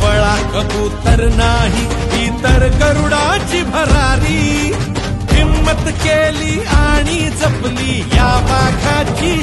कावळा कबूतर नाही इतर तर गरुडाची भरारी. हिम्मत केली आणि जपली या वाघाची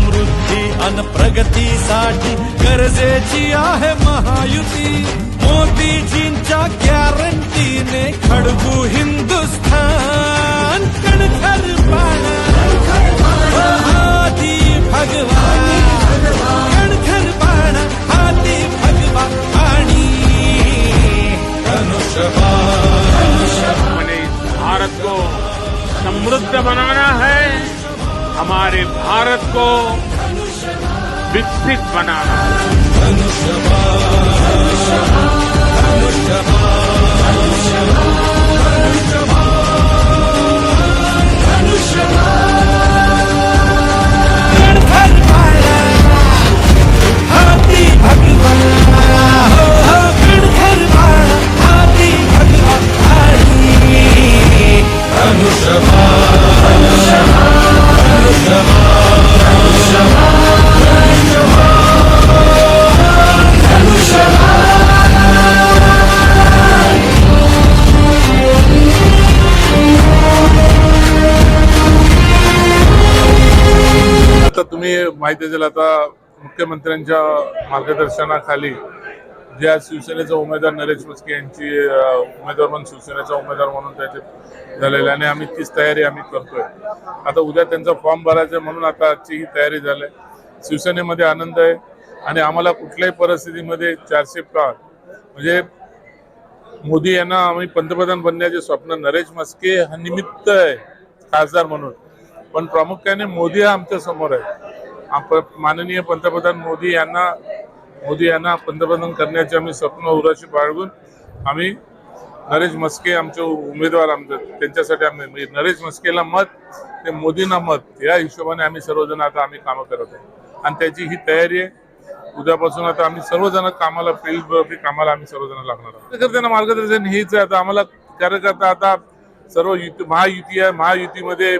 समृद्धी अन प्रगतीसाठी गरजेची आहे महायुती। मोदीजींच्या गॅरंटीने खडबू हिंदुस्थान कणखर बाळा हाती भगवा कणखर बाणा हाती भगवा आणि। धनुष्यबा हमें भारत को समृद्ध बनाना है हमारे भारत को विकसित बनाना। है आता तुम्ही माहिती असेल आता मुख्यमंत्र्यांच्या मार्गदर्शनाखाली ज्या शिवसेनेचा उमेदवार नरेश मस्के यांची उमेदवार म्हणून शिवसेनेचा उमेदवार म्हणून त्याचे झालेले आणि आम्ही तीच तयारी आम्ही करतोय. आता उद्या त्यांचा फॉर्म भरायचा आहे म्हणून आता आजची ही तयारी झाली आहे. शिवसेनेमध्ये आनंद आहे आणि आम्हाला कुठल्याही परिस्थितीमध्ये चारशे पार म्हणजे मोदी यांना आम्ही पंतप्रधान बनण्याचे स्वप्न नरेश मस्के हा निमित्त आहे खासदार म्हणून. पण प्रामुख्याने मोदी हा आमच्यासमोर आहे. आप- माननीय पंतप्रधान मोदी यांना मोदी यांना पंतप्रधान करण्याचे आम्ही स्वप्न उराशी बाळगून आम्ही नरेश मस्के आमचे उमेदवार आमचे त्यांच्यासाठी आम्ही म्हणजे नरेश मस्केला मत ते मोदींना मत या हिशोबाने आम्ही सर्वजण आता आम्ही कामं करत आहे. आणि त्याची ही तयारी आहे. उद्यापासून आता आम्ही सर्वजण कामाला फील्ड कामाला आम्ही सर्वजण लागणार आहोत. कार्यकर्त्यांना मार्गदर्शन हेच आहे. आता आम्हाला कार्यकर्ता आता सर्व युती महायुती आहे. महायुतीमध्ये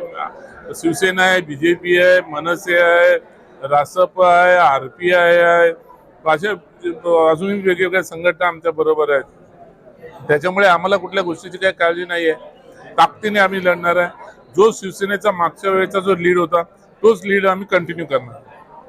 शिवसेना आहे बीजेपी आहे मनसे आहे रासप आहे आर पी आय आहे. अशा अजूनही वेगवेगळ्या संघटना आमच्या बरोबर आहेत. त्याच्यामुळे आम्हाला कुठल्या गोष्टीची काही काळजी नाही आहे ताकदीने आम्ही लढणार आहे. जो शिवसेनेचा मागच्या वेळेचा जो लीड होता तोच लीड आम्ही कंटिन्यू करणार.